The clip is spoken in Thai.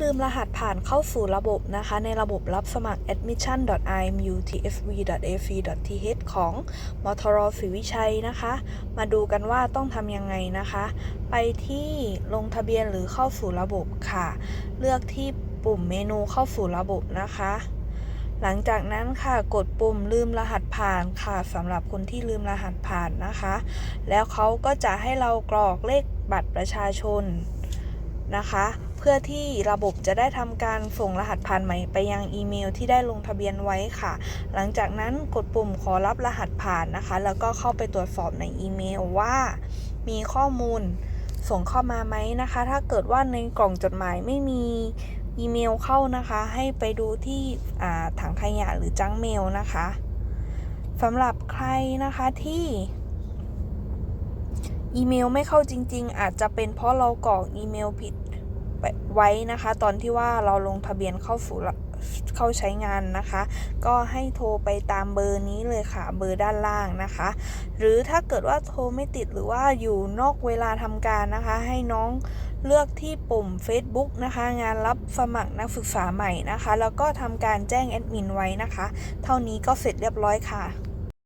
ลืมรหัสผ่านเข้าสู่ระบบนะคะ ในระบบรับสมัคร admission.imutfv.ac.th ของมทรศรีวิชัยนะคะ มาดูกันว่าต้องทำยังไงนะคะ ไปที่ลงทะเบียนหรือเข้าสู่ระบบค่ะ เลือกที่ปุ่มเมนูเข้าสู่ระบบนะคะ หลังจากนั้นค่ะกดปุ่มลืมรหัสผ่านค่ะสำหรับคนที่ลืมรหัสผ่านนะคะ แล้วเขาก็จะให้เรากรอกเลขบัตรประชาชนนะคะ เพื่อที่ระบบจะได้ทำการส่งรหัสผ่านใหม่ไปยังอีเมลที่ได้ลงทะเบียนไว้ค่ะ หลังจากนั้นกดปุ่มขอรับรหัสผ่านนะคะ แล้วก็เข้าไปตรวจสอบในอีเมลว่า มีข้อมูลส่งเข้ามาไหมนะคะ ถ้าเกิดว่าในกล่องจดหมายไม่มีอีเมลเข้านะคะ ให้ไปดูที่ถังขยะหรือจังเมลนะคะสำหรับใครนะคะที่อีเมลไม่เข้าจริง ๆ อาจจะเป็นเพราะเรากรอกอีเมลผิด ไว้นะคะ ตอนที่ว่าเราลงทะเบียนเข้าสู่เข้าใช้งานนะคะ ก็ให้โทรไปตามเบอร์นี้เลยค่ะ เบอร์ด้านล่างนะคะ หรือถ้าเกิดว่าโทรไม่ติดหรือว่าอยู่นอกเวลาทำการนะคะ ให้น้องเลือกที่ปุ่ม Facebook นะคะ งานรับสมัครนักศึกษาใหม่นะคะ แล้วก็ทำการแจ้งแอดมินไว้นะคะ เท่านี้ก็เสร็จเรียบร้อยค่ะ